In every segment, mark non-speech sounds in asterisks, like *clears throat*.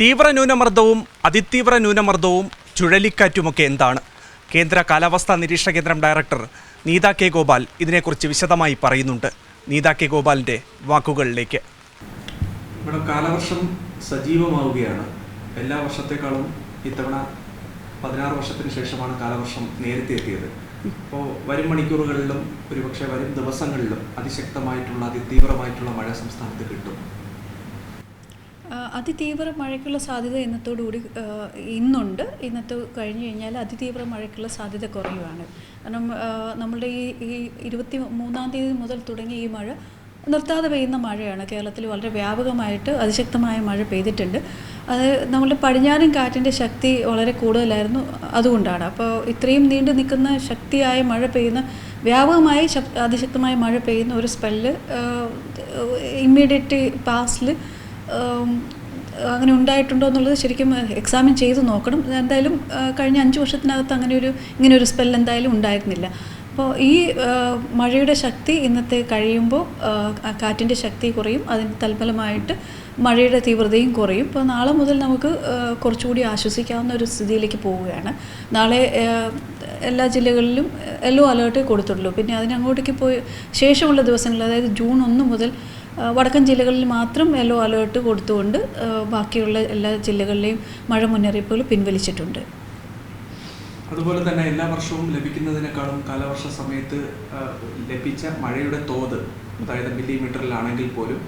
തീവ്ര ന്യൂനമർദ്ദവും അതിതീവ്ര ന്യൂനമർദ്ദവും ചുഴലിക്കാറ്റുമൊക്കെ എന്താണ്? കേന്ദ്ര കാലാവസ്ഥാ നിരീക്ഷണ കേന്ദ്രം ഡയറക്ടർ നീത കെ ഗോപാൽ ഇതിനെക്കുറിച്ച് വിശദമായി പറയുന്നുണ്ട്. നീത കെ ഗോപാലിന്റെ വാക്കുകളിലേക്ക്. ഇവിടെ കാലവർഷം സജീവമാവുകയാണ്. എല്ലാ വർഷത്തെക്കാളും ഇത്തവണ പതിനാറ് വർഷത്തിന് ശേഷമാണ് കാലവർഷം നേരത്തെ എത്തിയത് ഇപ്പോൾ വരും മണിക്കൂറുകളിലും ഒരുപക്ഷെ വരും ദിവസങ്ങളിലും അതിശക്തമായിട്ടുള്ള അതിതീവ്രമായിട്ടുള്ള മഴ സംസ്ഥാനത്ത് കിട്ടും. അതിതീവ്ര മഴയ്ക്കുള്ള സാധ്യത ഇന്നത്തോടുകൂടി ഇന്നുണ്ട്. ഇന്നത്തെ കഴിഞ്ഞു കഴിഞ്ഞാൽ അതിതീവ്ര മഴയ്ക്കുള്ള സാധ്യത കുറയുവാണ്. കാരണം നമ്മളുടെ ഈ ഈ ഇരുപത്തി മൂന്നാം തീയതി മുതൽ തുടങ്ങിയ ഈ മഴ നിർത്താതെ പെയ്യുന്ന മഴയാണ്. കേരളത്തിൽ വളരെ വ്യാപകമായിട്ട് അതിശക്തമായ മഴ പെയ്തിട്ടുണ്ട്. അത് നമ്മളുടെ പടിഞ്ഞാറൻ കാറ്റിന്റെ ശക്തി വളരെ കൂടുതലായിരുന്നു അതുകൊണ്ടാണ്. അപ്പോൾ ഇത്രയും നീണ്ടു നിൽക്കുന്ന ശക്തിയായ മഴ പെയ്യുന്ന വ്യാപകമായി ശക് അതിശക്തമായ മഴ പെയ്യുന്ന ഒരു സ്പെല്ല് ഇമ്മീഡിയറ്റ് പാസ്റ്റിൽ അങ്ങനെ ഉണ്ടായിട്ടുണ്ടോ എന്നുള്ളത് ശരിക്കും എക്സാമിൻ ചെയ്ത് നോക്കണം. എന്തായാലും കഴിഞ്ഞ അഞ്ച് വർഷത്തിനകത്ത് അങ്ങനെ ഒരു ഇങ്ങനെ ഒരു സ്പെൽ എന്തായാലും ഉണ്ടായിരുന്നില്ല. അപ്പോൾ ഈ മഴയുടെ ശക്തി ഇന്നത്തെ കഴിയുമ്പോൾ കാറ്റിന്റെ ശക്തി കുറയും അതിന് തൽഫലമായിട്ട് മഴയുടെ തീവ്രതയും കുറയും. ഇപ്പോൾ നാളെ മുതൽ നമുക്ക് കുറച്ചുകൂടി ആശ്വസിക്കാവുന്ന ഒരു സ്ഥിതിയിലേക്ക് പോവുകയാണ്. നാളെ എല്ലാ ജില്ലകളിലും യെല്ലോ അലേർട്ട് കൊടുത്തുള്ളൂ പിന്നെ അതിനങ്ങോട്ടേക്ക് പോയി ശേഷമുള്ള ദിവസങ്ങളിൽ അതായത് ജൂൺ ഒന്ന് മുതൽ വടക്കൻ ജില്ലകളിൽ മാത്രം യെല്ലോ അലേർട്ട് കൊടുത്തുകൊണ്ട് ബാക്കിയുള്ള എല്ലാ ജില്ലകളിലെയും മഴ മുന്നറിയിപ്പുകൾ പിൻവലിച്ചിട്ടുണ്ട്. അതുപോലെ തന്നെ എല്ലാ വർഷവും ലഭിക്കുന്നതിനേക്കാളും കാലവർഷ സമയത്ത് ലഭിച്ച മഴയുടെ തോത് അതായത് മില്ലിമീറ്ററിലാണെങ്കിൽ പോലും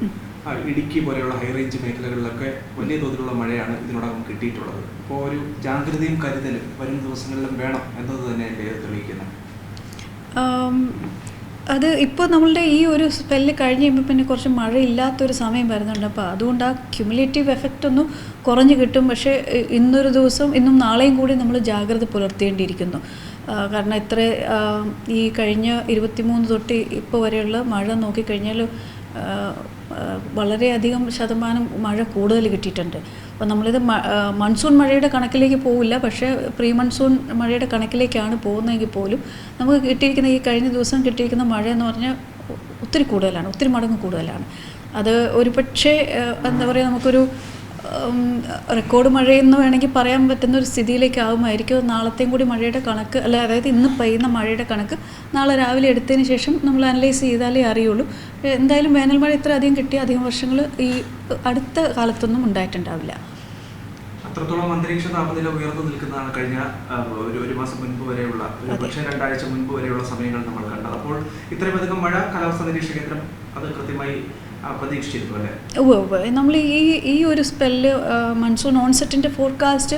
ഇടുക്കി പോലെയുള്ള ഹൈ റേഞ്ച് മേഖലകളിലൊക്കെ വലിയ തോതിലുള്ള മഴയാണ് ഇതിനോടകം കിട്ടിയിട്ടുള്ളത്. അപ്പോൾ ഒരു ജാഗ്രതയും കരുതലും വരും ദിവസങ്ങളിലും വേണം എന്നത് തന്നെ ഇത് തെളിയിക്കുന്നത്? അത് ഇപ്പോൾ നമ്മളുടെ ഈ ഒരു സ്പെല്ല് കഴിഞ്ഞ് കഴിയുമ്പോൾ പിന്നെ കുറച്ച് മഴയില്ലാത്തൊരു സമയം വരുന്നുണ്ട്. അപ്പോൾ അതുകൊണ്ട് ആ ക്യുമുലേറ്റീവ് എഫക്റ്റ് ഒന്ന് കുറഞ്ഞ് കിട്ടും. പക്ഷേ ഇന്നൊരു ദിവസം ഇന്നും നാളെയും കൂടി നമ്മൾ ജാഗ്രത പുലർത്തേണ്ടിയിരിക്കുന്നു. കാരണം ഇത്ര ഈ കഴിഞ്ഞ ഇരുപത്തിമൂന്ന് തൊട്ട് ഇപ്പോൾ വരെയുള്ള മഴ നോക്കിക്കഴിഞ്ഞാൽ വളരെയധികം ശതമാനം മഴ കൂടുതൽ കിട്ടിയിട്ടുണ്ട്. അപ്പോൾ നമ്മളിത് മൺസൂൺ മഴയുടെ കണക്കിലേക്ക് പോവില്ല. പക്ഷേ പ്രീ മൺസൂൺ മഴയുടെ കണക്കിലേക്കാണ് പോകുന്നതെങ്കിൽ പോലും നമുക്ക് കിട്ടിയിരിക്കുന്ന ഈ കഴിഞ്ഞ ദിവസം കിട്ടിയിരിക്കുന്ന മഴ എന്ന് പറഞ്ഞാൽ ഒത്തിരി കൂടുതലാണ് ഒത്തിരി മടങ്ങ് കൂടുതലാണ്. അത് ഒരു പക്ഷേ എന്താ പറയുക നമുക്കൊരു റെക്കോർഡ് മഴയെന്ന് വേണമെങ്കിൽ പറയാൻ പറ്റുന്ന ഒരു സ്ഥിതിയിലേക്ക് ആകുമായിരിക്കും നാളത്തെയും കൂടി മഴയുടെ കണക്ക് അല്ല അതായത് ഇന്ന് പെയ്യുന്ന മഴയുടെ കണക്ക് നാളെ രാവിലെ എടുത്തതിന് ശേഷം നമ്മൾ അനലൈസ് ചെയ്താലേ അറിയുള്ളൂ. എന്തായാലും വേനൽ മഴ ഇത്ര അധികം കിട്ടിയ അധികം വർഷങ്ങൾ ഈ അടുത്ത കാലത്തൊന്നും ഉണ്ടായിട്ടുണ്ടാവില്ല. അത്രത്തോളം അന്തരീക്ഷ താപനില ഉയർന്നു നിൽക്കുന്നതാണ് കഴിഞ്ഞ ഒരു ഒരു മാസം മുൻപ് വരെയുള്ള ഒരു പക്ഷേ രണ്ടാഴ്ച മുൻപ് വരെയുള്ള സമയങ്ങൾ നമ്മൾ കണ്ടത്. അപ്പോൾ ഇത്രയും അധികം മഴ കാലാവസ്ഥാ നിരീക്ഷണ കേന്ദ്രം അത് കൃത്യമായി നമ്മൾ ഈ ഈ ഒരു സ്പെല്ല് മൺസൂൺ ഓൺസെറ്റിന്റെ ഫോർകാസ്റ്റ്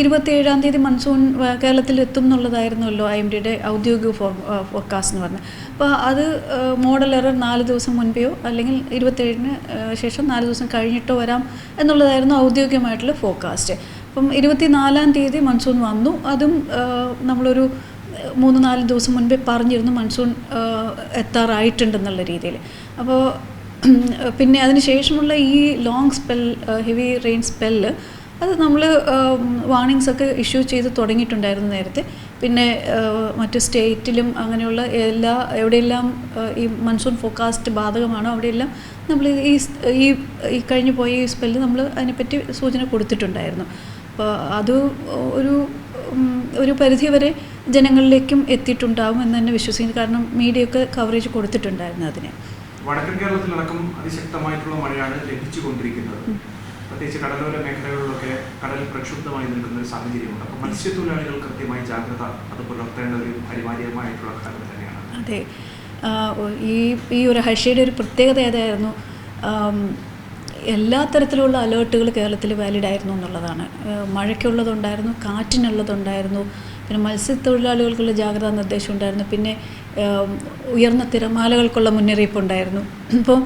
ഇരുപത്തിയേഴാം തീയതി മൺസൂൺ കേരളത്തിൽ എത്തും എന്നുള്ളതായിരുന്നല്ലോ ഐ എം ഡിയുടെ ഔദ്യോഗിക ഫോർ ഫോർകാസ്റ്റ് എന്ന് പറഞ്ഞത്. അപ്പോൾ അത് മോഡൽ എറർ നാല് ദിവസം മുൻപെയോ അല്ലെങ്കിൽ ഇരുപത്തേഴിന് ശേഷം നാല് ദിവസം കഴിഞ്ഞിട്ടോ വരാം എന്നുള്ളതായിരുന്നു ഔദ്യോഗികമായിട്ടുള്ള ഫോർകാസ്റ്റ് അപ്പം ഇരുപത്തിനാലാം തീയതി മൺസൂൺ വന്നു. അതും നമ്മളൊരു മൂന്ന് നാല് ദിവസം മുൻപേ പറഞ്ഞിരുന്നു മൺസൂൺ എത്താറായിട്ടുണ്ടെന്നുള്ള രീതിയിൽ. അപ്പോൾ *clears throat* പിന്നെ അതിന് ശേഷമുള്ള ഈ long spell heavy rain spell അത് നമ്മൾ വാർണിങ്സ് ഒക്കെ ഇഷ്യൂ ചെയ്ത് തുടങ്ങിയിട്ടുണ്ടായിരുന്നു നേരത്തെ. പിന്നെ മറ്റു സ്റ്റേറ്റിലും അങ്ങനെയുള്ള എല്ലാ എവിടെയെല്ലാം ഈ മൺസൂൺ ഫോക്കാസ്റ്റ് ബാധകമാണോ അവിടെയെല്ലാം നമ്മൾ ഈ ഈ ഈ കഴിഞ്ഞു പോയ ഈ സ്പെല്ല് നമ്മൾ അതിനെപ്പറ്റി സൂചന കൊടുത്തിട്ടുണ്ടായിരുന്നു. അപ്പോൾ അത് ഒരു ഒരു ഒരു പരിധിവരെ ജനങ്ങളിലേക്കും എത്തിയിട്ടുണ്ടാവും എന്ന് തന്നെ വിശ്വസിക്കുന്നു. കാരണം മീഡിയ ഒക്കെ കവറേജ് കൊടുത്തിട്ടുണ്ടായിരുന്നു അതിന്. വടക്കൻ കേരളത്തിലടക്കം അതിശക്തമായിട്ടുള്ള മഴയാണ് ലഭിച്ചുകൊണ്ടിരിക്കുന്നത്. പ്രത്യേകിച്ച് കടലോര മേഖലകളിലൊക്കെ കടൽ പ്രക്ഷുബ്ധമായി നിൽക്കുന്ന ഒരു സാഹചര്യമുണ്ട്. അപ്പോൾ മത്സ്യത്തൊഴിലാളികൾ കൃത്യമായി ജാഗ്രത അത് പുലർത്തേണ്ട ഒരു അനിവാര്യമായിട്ടുള്ള കാര്യം തന്നെയാണ്. അതെ. ഈ ഈ ഒരു ഹർഷയുടെ ഒരു പ്രത്യേകത ഏതായിരുന്നു? എല്ലാ തരത്തിലുള്ള അലേർട്ടുകൾ കേരളത്തിൽ വാലിഡ് ആയിരുന്നു എന്നുള്ളതാണ്. മഴയ്ക്കുള്ളതുണ്ടായിരുന്നു കാറ്റിനുള്ളതുണ്ടായിരുന്നു പിന്നെ മത്സ്യത്തൊഴിലാളികൾക്കുള്ള ജാഗ്രതാ നിർദ്ദേശം ഉണ്ടായിരുന്നു. പിന്നെ ഉയർന്ന തിരമാലകൾക്കുള്ള മുന്നറിയിപ്പ് ഉണ്ടായിരുന്നു. ഇപ്പോൾ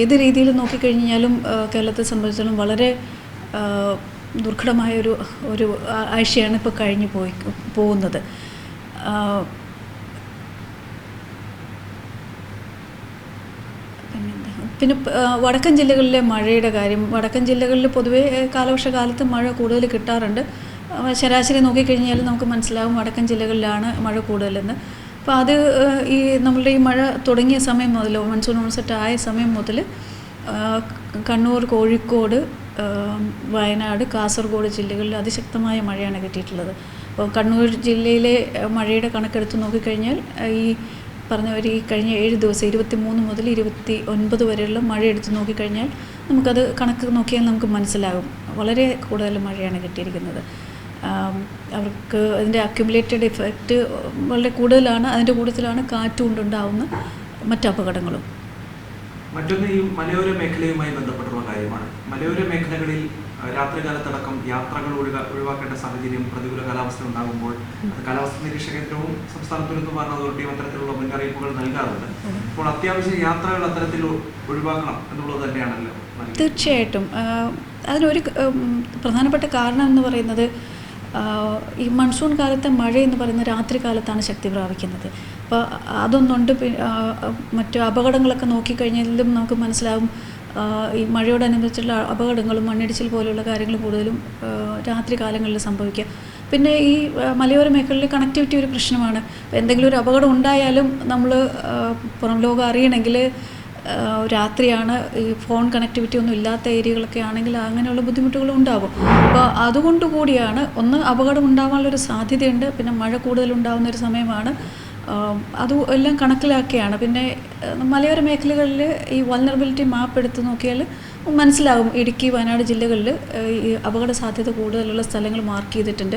ഏത് രീതിയിൽ നോക്കിക്കഴിഞ്ഞാലും കേരളത്തെ സംബന്ധിച്ചിടത്തോളം വളരെ ദുർഘടമായ ഒരു ഒരു ആഴ്ചയാണ് ഇപ്പോൾ കഴിഞ്ഞു പോയി പോകുന്നത്. പിന്നെ വടക്കൻ ജില്ലകളിലെ മഴയുടെ കാര്യം. വടക്കൻ ജില്ലകളിൽ പൊതുവേ കാലവർഷകാലത്ത് മഴ കൂടുതൽ കിട്ടാറുണ്ട്. ശരാശരി നോക്കിക്കഴിഞ്ഞാൽ നമുക്ക് മനസ്സിലാവും വടക്കൻ ജില്ലകളിലാണ് മഴ കൂടുതലെന്ന്. അപ്പോൾ അത് ഈ നമ്മളുടെ ഈ മഴ തുടങ്ങിയ സമയം മുതൽ മൺസൂൺ ഓൺസെറ്റ് ആയ സമയം മുതൽ കണ്ണൂർ കോഴിക്കോട് വയനാട് കാസർഗോഡ് ജില്ലകളിൽ അതിശക്തമായ മഴയാണ് കിട്ടിയിട്ടുള്ളത്. അപ്പോൾ കണ്ണൂർ ജില്ലയിലെ മഴയുടെ കണക്കെടുത്ത് നോക്കിക്കഴിഞ്ഞാൽ ഈ പറഞ്ഞ ഒരു ഈ കഴിഞ്ഞ ഏഴ് ദിവസം ഇരുപത്തി മൂന്ന് മുതൽ ഇരുപത്തി ഒൻപത് വരെയുള്ള മഴ എടുത്ത് നോക്കിക്കഴിഞ്ഞാൽ നമുക്കത് കണക്ക് നോക്കിയാൽ നമുക്ക് മനസ്സിലാകും. വളരെ കൂടുതൽ മഴയാണ് കിട്ടിയിരിക്കുന്നത്. അവർക്ക് അതിന്റെ അക്യുമുലേറ്റഡ് ഇഫക്റ്റ് വളരെ കൂടുതലാണ് അതിന്റെ കൂടുതലാണ് കാറ്റ് കൊണ്ടുണ്ടാവുന്ന മറ്റു അപകടങ്ങളും. മറ്റൊന്ന് ഈ മലയോര മേഖലയുമായി ബന്ധപ്പെട്ടുള്ള കാര്യമാണ്. മലയോര മേഖലകളിൽ രാത്രികാലത്തടക്കം യാത്രകൾ ഒഴിവാ ഒഴിവാക്കേണ്ട സാഹചര്യം പ്രതികൂല കാലാവസ്ഥ ഉണ്ടാകുമ്പോൾ കാലാവസ്ഥ നിരീക്ഷണ കേന്ദ്രവും സംസ്ഥാന ദുരന്ത നിവാരണ അതോറിറ്റിയും അത്തരത്തിലുള്ള മുന്നറിയിപ്പുകൾ നൽകാറുണ്ട്. അപ്പോൾ അത്യാവശ്യം യാത്രകൾ അത്തരത്തിൽ ഒഴിവാക്കണം എന്നുള്ളത് തന്നെയാണല്ലോ. തീർച്ചയായിട്ടും. അതിനൊരു പ്രധാനപ്പെട്ട കാരണം എന്ന് പറയുന്നത് ഈ മൺസൂൺ കാലത്തെ മഴ എന്ന് പറയുന്ന രാത്രി കാലത്താണ് ശക്തി പ്രാപിക്കുന്നത്. അപ്പോൾ അതൊന്നുണ്ട് മറ്റു അപകടങ്ങളൊക്കെ നോക്കിക്കഴിഞ്ഞാലും നമുക്ക് മനസ്സിലാവും ഈ മഴയോടനുബന്ധിച്ചുള്ള അപകടങ്ങളും മണ്ണിടിച്ചിൽ പോലെയുള്ള കാര്യങ്ങൾ കൂടുതലും രാത്രി കാലങ്ങളിൽ സംഭവിക്കുക. പിന്നെ ഈ മലയോര മേഖലയിൽ കണക്ടിവിറ്റി ഒരു പ്രശ്നമാണ്. എന്തെങ്കിലും ഒരു അപകടം ഉണ്ടായാലും നമ്മൾ പുറം ലോകം അറിയണമെങ്കിൽ രാത്രിയാണ് ഈ ഫോൺ കണക്ടിവിറ്റി ഒന്നും ഇല്ലാത്ത ഏരിയകളൊക്കെ ആണെങ്കിൽ അങ്ങനെയുള്ള ബുദ്ധിമുട്ടുകളും ഉണ്ടാവും. അപ്പോൾ അതുകൊണ്ട് കൂടിയാണ് ഒന്ന് അപകടം ഉണ്ടാവാനുള്ളൊരു സാധ്യതയുണ്ട്. പിന്നെ മഴ കൂടുതൽ ഉണ്ടാകുന്ന ഒരു സമയമാണ്. അത് എല്ലാം കണക്കിലാക്കിയാണ്. പിന്നെ മലയോര മേഖലകളിൽ ഈ വൾനറബിലിറ്റി മാപ്പ് എടുത്ത് നോക്കിയാൽ മനസ്സിലാകും ഇടുക്കി വയനാട് ജില്ലകളിൽ ഈ അപകട സാധ്യത കൂടുതലുള്ള സ്ഥലങ്ങൾ മാർക്ക് ചെയ്തിട്ടുണ്ട്.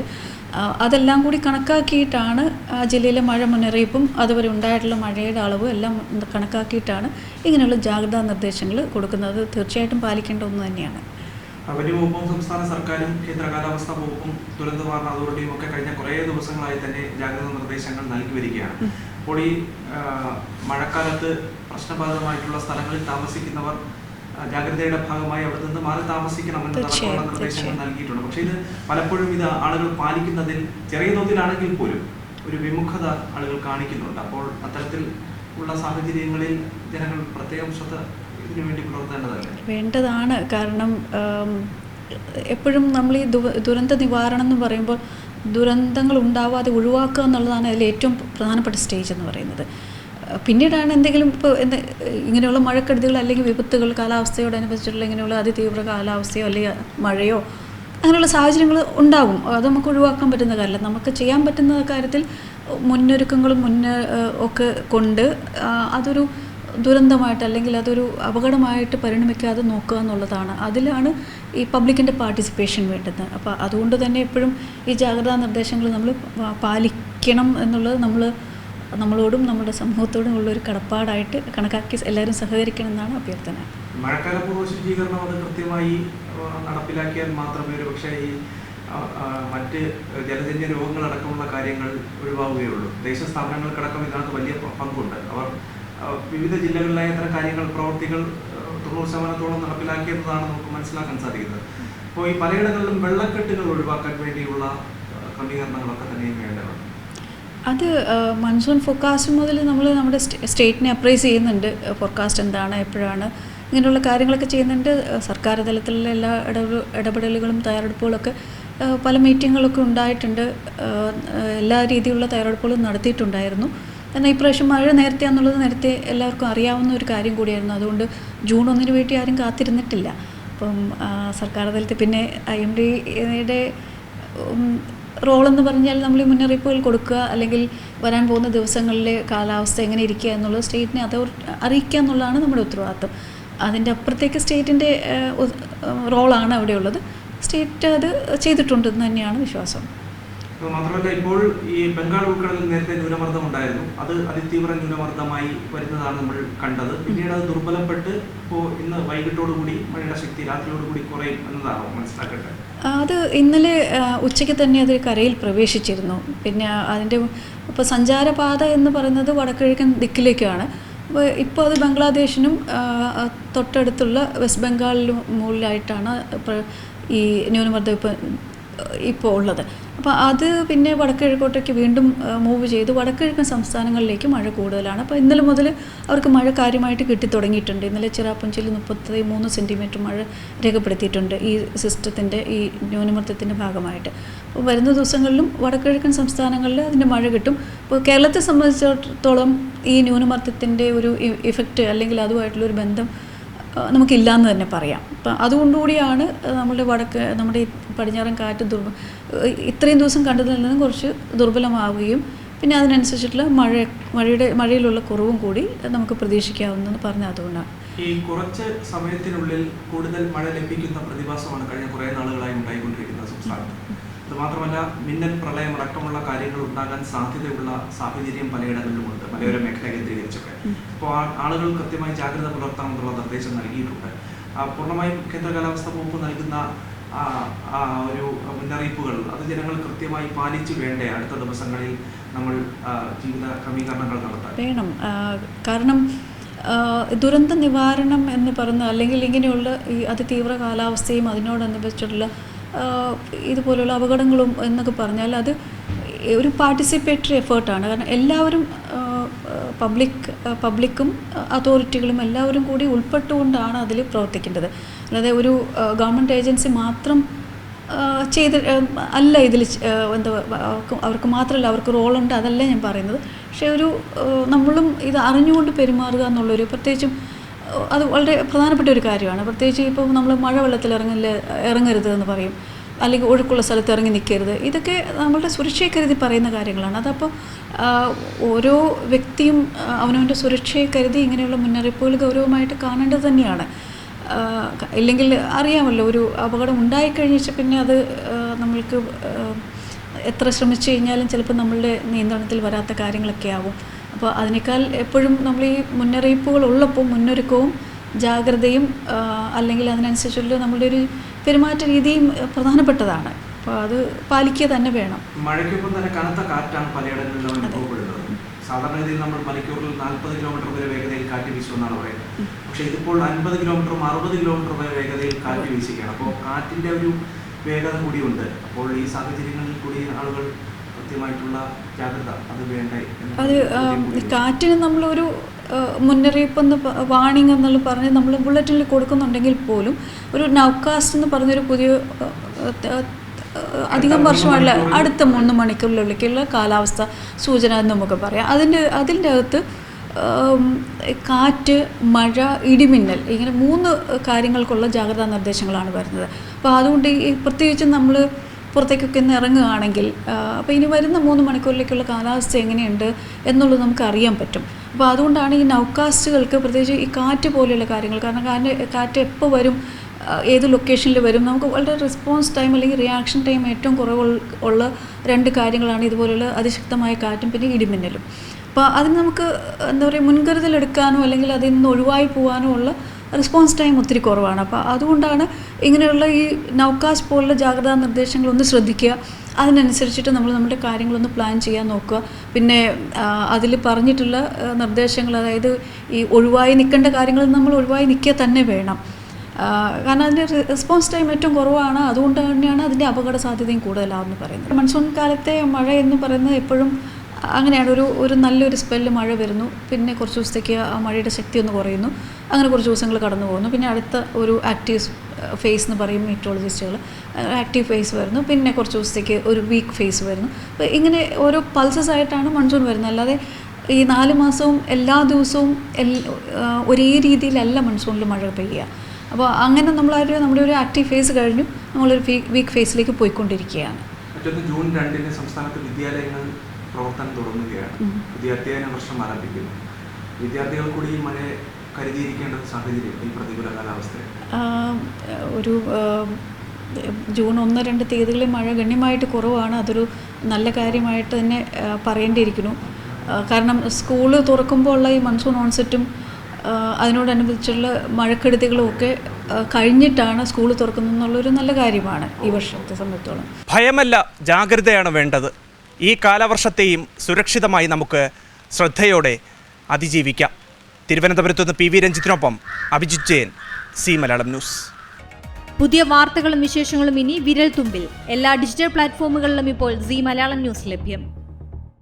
അതെല്ലാം കൂടി കണക്കാക്കിയിട്ടാണ് ആ ജില്ലയിലെ മഴ മുന്നറിയിപ്പും അതുവരെ ഉണ്ടായിട്ടുള്ള മഴയുടെ അളവും എല്ലാം കണക്കാക്കിയിട്ടാണ് ഇങ്ങനെയുള്ള ജാഗ്രതാ നിർദ്ദേശങ്ങൾ കൊടുക്കുന്നത്. തീർച്ചയായിട്ടും പാലിക്കേണ്ട ഒന്ന് തന്നെയാണ്. റവന്യൂ വകുപ്പും സംസ്ഥാന സർക്കാരും കേന്ദ്ര കാലാവസ്ഥാ വകുപ്പും ദുരന്ത നിവാരണ അതോറിറ്റിയും ഒക്കെ കഴിഞ്ഞ കുറേ ദിവസങ്ങളായി തന്നെ ജാഗ്രതാ നിർദ്ദേശങ്ങൾ നൽകി വരികയാണ്. അപ്പോൾ ഈ മഴക്കാലത്ത് പ്രശ്നബാധിതമായിട്ടുള്ള സ്ഥലങ്ങളിൽ താമസിക്കുന്നവർ ജാഗ്രതയുടെ ഭാഗമായി അവിടെ നിന്ന് മാറി താമസിക്കണമെന്ന് എന്നുള്ള നിർദ്ദേശങ്ങൾ നൽകിയിട്ടുണ്ട്. പക്ഷേ ഇത് പലപ്പോഴും ഇത് ആളുകൾ പാലിക്കുന്നതിൽ ചെറിയ തോതിലാണെങ്കിൽ പോലും ഒരു വിമുഖത ആളുകൾ കാണിക്കുന്നുണ്ട്. അപ്പോൾ അത്തരത്തിൽ ഉള്ള സാഹചര്യങ്ങളിൽ ജനങ്ങൾ പ്രത്യേകം ശ്രദ്ധ ഇതിനു വേണ്ടി പുലർത്തേണ്ടതല്ലേ? വേണ്ടതാണ്. കാരണം എപ്പോഴും നമ്മൾ ഈ ദുരന്ത നിവാരണം എന്ന് പറയുമ്പോൾ ദുരന്തങ്ങൾ ഉണ്ടാവാതെ ഒഴിവാക്കുക എന്നുള്ളതാണ് അതിൽ ഏറ്റവും പ്രധാനപ്പെട്ട സ്റ്റേജ് എന്ന് പറയുന്നത്. പിന്നീടാണ് എന്തെങ്കിലും ഇപ്പോൾ എന്ത് ഇങ്ങനെയുള്ള മഴക്കെടുതികൾ അല്ലെങ്കിൽ വിപത്തുകൾ കാലാവസ്ഥയോടനുബന്ധിച്ചിട്ടുള്ള ഇങ്ങനെയുള്ള അതിതീവ്ര കാലാവസ്ഥയോ അല്ലെങ്കിൽ മഴയോ അങ്ങനെയുള്ള സാഹചര്യങ്ങൾ ഉണ്ടാകും അത് നമുക്ക് ഒഴിവാക്കാൻ പറ്റുന്ന കാര്യമല്ല. നമുക്ക് ചെയ്യാൻ പറ്റുന്ന കാര്യത്തിൽ മുന്നൊരുക്കങ്ങളും മുന്നേ ഒക്കെ കൊണ്ട് അതൊരു ദുരന്തമായിട്ട് അല്ലെങ്കിൽ അതൊരു അപകടമായിട്ട് പരിണമിക്കാതെ നോക്കുക എന്നുള്ളതാണ്. അതിലാണ് ഈ പബ്ലിക്കിന്റെ പാർട്ടിസിപ്പേഷൻ വേണ്ടത്. അപ്പോൾ അതുകൊണ്ട് തന്നെ എപ്പോഴും ഈ ജാഗ്രതാ നിർദ്ദേശങ്ങൾ നമ്മൾ പാലിക്കണം എന്നുള്ളത് നമ്മൾ നമ്മളോടും നമ്മുടെ സമൂഹത്തോടും ഉള്ള ഒരു കടപ്പാടായിട്ട് കണക്കാക്കി എല്ലാവരും സഹകരിക്കണം എന്നാണ് അഭ്യർത്ഥന. മഴക്കാല പൂർവ ശുചീകരണം അത് കൃത്യമായി നടപ്പിലാക്കിയാൽ മാത്രമേ ഒരു പക്ഷേ ഈ മറ്റ് ജലജന്യ രോഗങ്ങളടക്കമുള്ള കാര്യങ്ങൾ ഒഴിവാവുകയുള്ളൂ. ദേശീയ സ്ഥാപനങ്ങൾക്കടക്കം ഇതിനകത്ത് വലിയ പങ്കുണ്ട്. അവർ വിവിധ ജില്ലകളിലായ ഇത്തരം കാര്യങ്ങൾ പ്രവർത്തികൾ തൊണ്ണൂറ് ശതമാനത്തോളം നടപ്പിലാക്കിയതാണ് നമുക്ക് മനസ്സിലാക്കാൻ സാധിക്കുന്നത്. അപ്പോൾ ഈ പലയിടങ്ങളിലും വെള്ളക്കെട്ടുകൾ ഒഴിവാക്കാൻ വേണ്ടിയുള്ള ക്രമീകരണങ്ങളൊക്കെ തന്നെയും വേണ്ടതാണ്. അത് മൺസൂൺ ഫോർകാസ്റ്റ് മുതൽ നമ്മൾ നമ്മുടെ സ്റ്റേറ്റിനെ അപ്രൈസ് ചെയ്യുന്നുണ്ട്. ഫോർകാസ്റ്റ് എന്താണ് എപ്പോഴാണ് ഇങ്ങനെയുള്ള കാര്യങ്ങളൊക്കെ ചെയ്യുന്നുണ്ട്. സർക്കാർ തലത്തിലുള്ള എല്ലാ ഇടപെട ഇടപെടലുകളും തയ്യാറെടുപ്പുകളൊക്കെ പല മീറ്റിങ്ങുകളൊക്കെ ഉണ്ടായിട്ടുണ്ട്. എല്ലാ രീതിയിലുള്ള തയ്യാറെടുപ്പുകളും നടത്തിയിട്ടുണ്ടായിരുന്നു. എന്നാൽ ഇപ്രാവശ്യം മഴ നേരത്തെ എന്നുള്ളത് നേരത്തെ എല്ലാവർക്കും അറിയാവുന്ന ഒരു കാര്യം കൂടിയായിരുന്നു. അതുകൊണ്ട് ജൂൺ ഒന്നിന് വേണ്ടി ആരും കാത്തിരുന്നിട്ടില്ല. അപ്പം സർക്കാർ തലത്തിൽ പിന്നെ ഐ എം ഡിയുടെ റോളെന്ന് പറഞ്ഞാൽ നമ്മൾ ഈ മുന്നറിയിപ്പുകൾ കൊടുക്കുക അല്ലെങ്കിൽ വരാൻ പോകുന്ന ദിവസങ്ങളിലെ കാലാവസ്ഥ എങ്ങനെ ഇരിക്കുക എന്നുള്ളത് സ്റ്റേറ്റിനെ അത് അറിയിക്കുക എന്നുള്ളതാണ് നമ്മുടെ ഉത്തരവാദിത്വം. അതിന്റെ അപ്പുറത്തേക്ക് സ്റ്റേറ്റിന്റെ റോളാണ് അവിടെയുള്ളത് സ്റ്റേറ്റ് അത് ചെയ്തിട്ടുണ്ടെന്ന് തന്നെയാണ് വിശ്വാസം. മാത്രമല്ല ഇപ്പോൾ ഈ ബംഗാൾ ഉൾക്കടലിൽ നേരത്തെ ന്യൂനമർദ്ദം ഉണ്ടായിരുന്നു. അത് അതിതീവ്ര ന്യൂനമർദ്ദമായി വരുന്നതാണ് നമ്മൾ കണ്ടത്. പിന്നീട് അത് ദുർബലപ്പെട്ട് ഇപ്പോൾ ഇന്ന് വൈകിട്ടോടുകൂടി മഴയുടെ ശക്തി രാത്രിയോടുകൂടി കുറയും എന്നതാണോ മനസ്സിലാക്കട്ടെ അത് ഇന്നലെ ഉച്ചയ്ക്ക് തന്നെ അത് കരയിൽ പ്രവേശിച്ചിരുന്നു. പിന്നെ അതിന്റെ ഇപ്പോൾ സഞ്ചാരപാത എന്ന് പറയുന്നത് വടക്കിഴക്കൻ ദിക്കിലേക്കാണ്. ഇപ്പോൾ അത് ബംഗ്ലാദേശിനും തൊട്ടടുത്തുള്ള വെസ്റ്റ് ബംഗാളിലും മുകളിലായിട്ടാണ് ഈ ന്യൂനമർദ്ദം ഇപ്പോൾ ഉള്ളത്. അപ്പോൾ അത് പിന്നെ വടക്കിഴക്കോട്ടേക്ക് വീണ്ടും മൂവ് ചെയ്ത് വടക്കിഴക്കൻ സംസ്ഥാനങ്ങളിലേക്ക് മഴ കൂടുതലാണ്. അപ്പോൾ ഇന്നലെ മുതൽ അവർക്ക് മഴ കാര്യമായിട്ട് കിട്ടിത്തുടങ്ങിയിട്ടുണ്ട്. ഇന്നലെ ചിറാപ്പുഞ്ചിൽ മുപ്പത്തി മൂന്ന് സെന്റിമീറ്റർ മഴ രേഖപ്പെടുത്തിയിട്ടുണ്ട് ഈ സിസ്റ്റത്തിന്റെ ഈ ന്യൂനമർദ്ദത്തിന്റെ ഭാഗമായിട്ട്. അപ്പോൾ വരുന്ന ദിവസങ്ങളിലും വടക്കിഴക്കൻ സംസ്ഥാനങ്ങളിൽ അതിന്റെ മഴ കിട്ടും. അപ്പോൾ കേരളത്തെ സംബന്ധിച്ചിടത്തോളം ഈ ന്യൂനമർദ്ദത്തിന്റെ ഒരു ഇഫക്റ്റ് അല്ലെങ്കിൽ അതുമായിട്ടുള്ളൊരു ബന്ധം ആ, നമുക്കില്ലാന്ന് തന്നെ പറയാം. അപ്പം അതുകൊണ്ടുകൂടിയാണ് നമ്മുടെ വടക്ക് നമ്മുടെ പടിഞ്ഞാറൻ കാറ്റ് ദുർബ ഇത്രയും ദിവസം കണ്ടതിൽ നിന്നും കുറച്ച് ദുർബലമാവുകയും പിന്നെ അതിനനുസരിച്ചിട്ടുള്ള മഴ മഴയുടെ മഴയിലുള്ള കുറവും കൂടി നമുക്ക് പ്രതീക്ഷിക്കാവുന്ന പറഞ്ഞ അതുകൊണ്ടാണ്. ഈ കുറച്ച് സമയത്തിനുള്ളിൽ കൂടുതൽ മഴ ലഭിക്കുന്ന പ്രതിഭാസമാണ് കഴിഞ്ഞ കുറേ നാളുകളായി ഉണ്ടായിക്കൊണ്ടിരിക്കുന്നത് സംസ്ഥാനത്ത്. അത് മാത്രമല്ല മിന്നൽ പ്രളയം അടക്കമുള്ള കാര്യങ്ങൾ ഉണ്ടാകാൻ സാധ്യതയുള്ള സാഹചര്യം പലയിടങ്ങളിലുമുണ്ട് മലയോര മേഖല കേന്ദ്രീകരിച്ചൊക്കെ. അപ്പോൾ ആളുകൾ കൃത്യമായി ജാഗ്രത പുലർത്തണമെന്നുള്ള നിർദ്ദേശം നൽകിയിട്ടുണ്ട്. പൂർണമായും കേന്ദ്ര കാലാവസ്ഥ വകുപ്പ് നൽകുന്ന ആ ഒരു മുന്നറിയിപ്പുകൾ അത് ജനങ്ങൾ കൃത്യമായി പാലിച്ചു വേണ്ടേ അടുത്ത ദിവസങ്ങളിൽ നമ്മൾ ജീവിത ക്രമീകരണങ്ങൾ നടത്താൻ? വേണം. കാരണം ദുരന്ത നിവാരണം എന്ന് പറയുന്ന അല്ലെങ്കിൽ ഇങ്ങനെയുള്ള ഈ അതിതീവ്ര കാലാവസ്ഥയും അതിനോടനുബന്ധിച്ചിട്ടുള്ള ഇതുപോലുള്ള അപകടങ്ങളും എന്നൊക്കെ പറഞ്ഞാൽ അത് ഒരു പാർട്ടിസിപ്പേറ്ററി എഫേർട്ടാണ് കാരണം എല്ലാവരും പബ്ലിക് പബ്ലിക്കും അതോറിറ്റികളും എല്ലാവരും കൂടി ഉൾപ്പെട്ടുകൊണ്ടാണ് അതിൽ പ്രവർത്തിക്കേണ്ടത്. അല്ലാതെ ഒരു ഗവൺമെന്റ് ഏജൻസി മാത്രം ചെയ്ത് അല്ല ഇതിൽ എന്താ അവർക്ക് മാത്രമല്ല അവർക്ക് റോളുണ്ട് അതല്ല ഞാൻ പറയുന്നത്. പക്ഷേ ഒരു നമ്മളും ഇത് അറിഞ്ഞുകൊണ്ട് പെരുമാറുക എന്നുള്ളൊരു പ്രത്യേകിച്ചും അത് വളരെ പ്രധാനപ്പെട്ട ഒരു കാര്യമാണ്. പ്രത്യേകിച്ച് ഇപ്പോൾ നമ്മൾ മഴ വെള്ളത്തിൽ ഇറങ്ങില്ല ഇറങ്ങരുത് എന്ന് പറയും. അല്ലെങ്കിൽ ഒഴുക്കുള്ള സ്ഥലത്ത് ഇറങ്ങി നിൽക്കരുത് ഇതൊക്കെ നമ്മളുടെ സുരക്ഷയെ കരുതി പറയുന്ന കാര്യങ്ങളാണ്. അതപ്പോൾ ഓരോ വ്യക്തിയും അവനവന്റെ സുരക്ഷയെ കരുതി ഇങ്ങനെയുള്ള മുന്നറിയിപ്പുകൾ ഗൗരവമായിട്ട് കാണേണ്ടത് തന്നെയാണ്. ഇല്ലെങ്കിൽ അറിയാമല്ലോ ഒരു അപകടം ഉണ്ടായിക്കഴിഞ്ഞാൽ പിന്നെ അത് നമ്മൾക്ക് എത്ര ശ്രമിച്ചു കഴിഞ്ഞാലും ചിലപ്പോൾ നമ്മളുടെ നിയന്ത്രണത്തിൽ വരാത്ത കാര്യങ്ങളൊക്കെ ആവും. അപ്പോൾ അതിനേക്കാൾ എപ്പോഴും നമ്മൾ ഈ മുന്നറിയിപ്പുകൾ ഉള്ളപ്പോൾ മുന്നൊരുക്കവും ജാഗ്രതയും അല്ലെങ്കിൽ അതിനനുസരിച്ചുള്ള നമ്മുടെ ഒരു പെരുമാറ്റ രീതിയും പ്രധാനപ്പെട്ടതാണ്. അപ്പോൾ അത് പാലിക്കുക തന്നെ വേണം. മഴയ്ക്കൊപ്പം തന്നെ കനത്ത കാറ്റാണ് പലയിടങ്ങളിലും അനുഭവപ്പെടുന്നത്. സാധാരണഗതിയിൽ നമ്മൾ മണിക്കൂറിൽ നാൽപ്പത് കിലോമീറ്റർ വരെ വേഗതയിൽ കാറ്റ് വീശുമെന്നാണ് പറയുന്നത്. പക്ഷേ ഇതിപ്പോൾ അൻപത് കിലോമീറ്ററും അറുപത് കിലോമീറ്റർ വരെ വേഗതയിൽ കാറ്റ് വീശുകയാണ് അപ്പോൾ കാറ്റിന്റെ ഒരു വേഗത കൂടിയുണ്ട്. അപ്പോൾ ഈ സാഹചര്യങ്ങളിൽ കൂടി ആളുകൾ കൃത്യമായിട്ടുള്ള ജാഗ്രത അത് വേണ്ടേ അത്. കാറ്റിന് നമ്മളൊരു മുന്നറിയിപ്പ് എന്ന് വാണിംഗ് എന്നുള്ള പറഞ്ഞ് നമ്മൾ ബുള്ളറ്റിനിൽ കൊടുക്കുന്നുണ്ടെങ്കിൽ പോലും ഒരു നൗകാസ്റ്റ് എന്ന് പറഞ്ഞൊരു പുതിയ അധികം വർഷമല്ല അടുത്ത മൂന്ന് മണിക്കൂറിലുള്ള കാലാവസ്ഥ സൂചന എന്ന് നമുക്ക് പറയാം അതിന്റെ അതിന്റെ അകത്ത് കാറ്റ് മഴ ഇടിമിന്നൽ ഇങ്ങനെ മൂന്ന് കാര്യങ്ങൾക്കുള്ള ജാഗ്രതാ നിർദ്ദേശങ്ങളാണ് വരുന്നത് അപ്പോൾ അതുകൊണ്ട് ഈ പ്രത്യേകിച്ചും നമ്മൾ പുറത്തേക്കൊക്കെ ഒന്ന് ഇറങ്ങുകയാണെങ്കിൽ അപ്പോൾ ഇനി വരുന്ന മൂന്ന് മണിക്കൂറിലേക്കുള്ള കാലാവസ്ഥ എങ്ങനെയുണ്ട് എന്നുള്ളത് നമുക്ക് അറിയാൻ പറ്റും. അപ്പോൾ അതുകൊണ്ടാണ് ഈ നൗകാസ്റ്റുകൾക്ക് പ്രത്യേകിച്ച് ഈ കാറ്റ് പോലെയുള്ള കാര്യങ്ങൾ കാരണം കാറ്റ് കാറ്റ് എപ്പോൾ വരും ഏത് ലൊക്കേഷനിൽ വരും നമുക്ക് വളരെ റെസ്പോൺസ് ടൈം അല്ലെങ്കിൽ റിയാക്ഷൻ ടൈം ഏറ്റവും കുറവ് ഉള്ള രണ്ട് കാര്യങ്ങളാണ് ഇതുപോലുള്ള അതിശക്തമായ കാറ്റും പിന്നെ ഇടിമിന്നലും. അപ്പോൾ അതിന് നമുക്ക് എന്താ പറയുക മുൻകരുതൽ എടുക്കാനോ അല്ലെങ്കിൽ അതിൽ നിന്ന് ഒഴിവായി പോകാനോ ഉള്ള റെസ്പോൺസ് ടൈം ഒത്തിരി കുറവാണ്. അപ്പോൾ അതുകൊണ്ടാണ് ഇങ്ങനെയുള്ള ഈ നൗക്കാസ് പോലുള്ള ജാഗ്രതാ നിർദ്ദേശങ്ങൾ ഒന്ന് ശ്രദ്ധിക്കുക. അതിനനുസരിച്ചിട്ട് നമ്മൾ നമ്മുടെ കാര്യങ്ങളൊന്ന് പ്ലാൻ ചെയ്യാൻ നോക്കുക. പിന്നെ അതിൽ പറഞ്ഞിട്ടുള്ള നിർദ്ദേശങ്ങൾ അതായത് ഈ ഒഴിവായി നിൽക്കേണ്ട കാര്യങ്ങൾ നമ്മൾ ഒഴിവായി നിൽക്കുക തന്നെ വേണം. കാരണം അതിന്റെ റെസ്പോൺസ് ടൈം ഏറ്റവും കുറവാണ്. അതുകൊണ്ട് തന്നെയാണ് അതിന്റെ അപകട സാധ്യതയും കൂടുതലാണെന്ന് പറയുന്നത്. മൺസൂൺ കാലത്തെ മഴ എന്ന് പറയുന്നത് എപ്പോഴും അങ്ങനെയാണ് ഒരു ഒരു നല്ലൊരു സ്പെല്ല് മഴ വരുന്നു. പിന്നെ കുറച്ച് ദിവസത്തേക്ക് ആ മഴയുടെ ശക്തി ഒന്ന് കുറയുന്നു. അങ്ങനെ കുറച്ച് ദിവസങ്ങൾ കടന്നു പോകുന്നു. പിന്നെ അടുത്ത ഒരു ആക്റ്റീവ് ഫേസ് എന്ന് പറയും മീറ്റോളജിസ്റ്റുകൾ ആക്റ്റീവ് ഫേസ് വരുന്നു. പിന്നെ കുറച്ച് ദിവസത്തേക്ക് ഒരു വീക്ക് ഫേസ് വരുന്നു. അപ്പോൾ ഇങ്ങനെ ഓരോ പൾസസ് ആയിട്ടാണ് മൺസൂൺ വരുന്നത്. അല്ലാതെ ഈ നാല് മാസവും എല്ലാ ദിവസവും ഒരേ രീതിയിലല്ല മൺസൂണിൽ മഴ പെയ്യുക. അപ്പോൾ അങ്ങനെ നമ്മളൊരു നമ്മുടെ ഒരു ആക്റ്റീവ് ഫേസ് കഴിഞ്ഞു. നമ്മളൊരു വീക്ക് ഫേസിലേക്ക് പോയിക്കൊണ്ടിരിക്കുകയാണ്. ജൂൺ രണ്ടിന് സംസ്ഥാനത്ത് വിദ്യാലയങ്ങൾ പ്രവർത്തനം തുടങ്ങുകയാണ്. പുതിയ അധ്യയന വർഷം ആരംഭിക്കുന്നു. വിദ്യാർത്ഥികൾ കൂടി ഈ മഴയെ കരുതിയിരിക്കേണ്ട ഒരു സാഹചര്യം ഈ പ്രതികൂല കാലാവസ്ഥ ഒരു ജൂൺ ഒന്ന് രണ്ട് തീയതികളിൽ മഴ ഗണ്യമായിട്ട് കുറവാണ്. അതൊരു നല്ല കാര്യമായിട്ട് തന്നെ പറയേണ്ടിയിരിക്കുന്നു. കാരണം സ്കൂൾ തുറക്കുമ്പോൾ ഉള്ള ഈ മൺസൂൺ ഓൺസെറ്റും അതിനോടനുബന്ധിച്ചുള്ള മഴക്കെടുതികളും ഒക്കെ കഴിഞ്ഞിട്ടാണ് സ്കൂൾ തുറക്കുന്നത് എന്നുള്ളൊരു നല്ല കാര്യമാണ് ഈ വർഷത്തെ സംബന്ധിച്ചോളം. ഭയമല്ല ജാഗ്രതയാണ് വേണ്ടത്. ഈ കാലവർഷത്തെയും സുരക്ഷിതമായി നമുക്ക് ശ്രദ്ധയോടെ അതിജീവിക്കാം. തിരുവനന്തപുരത്ത് നിന്ന് പി വി രഞ്ജിത്തിനൊപ്പം അഭിജിത് ജയൻ സി മലയാളം ന്യൂസ്. പുതിയ വാർത്തകളും വിശേഷങ്ങളും ഇനി വിരൽ തുമ്പിൽ എല്ലാ ഡിജിറ്റൽ പ്ലാറ്റ്ഫോമുകളിലും ഇപ്പോൾ സി മലയാളം ന്യൂസ് ലഭ്യം.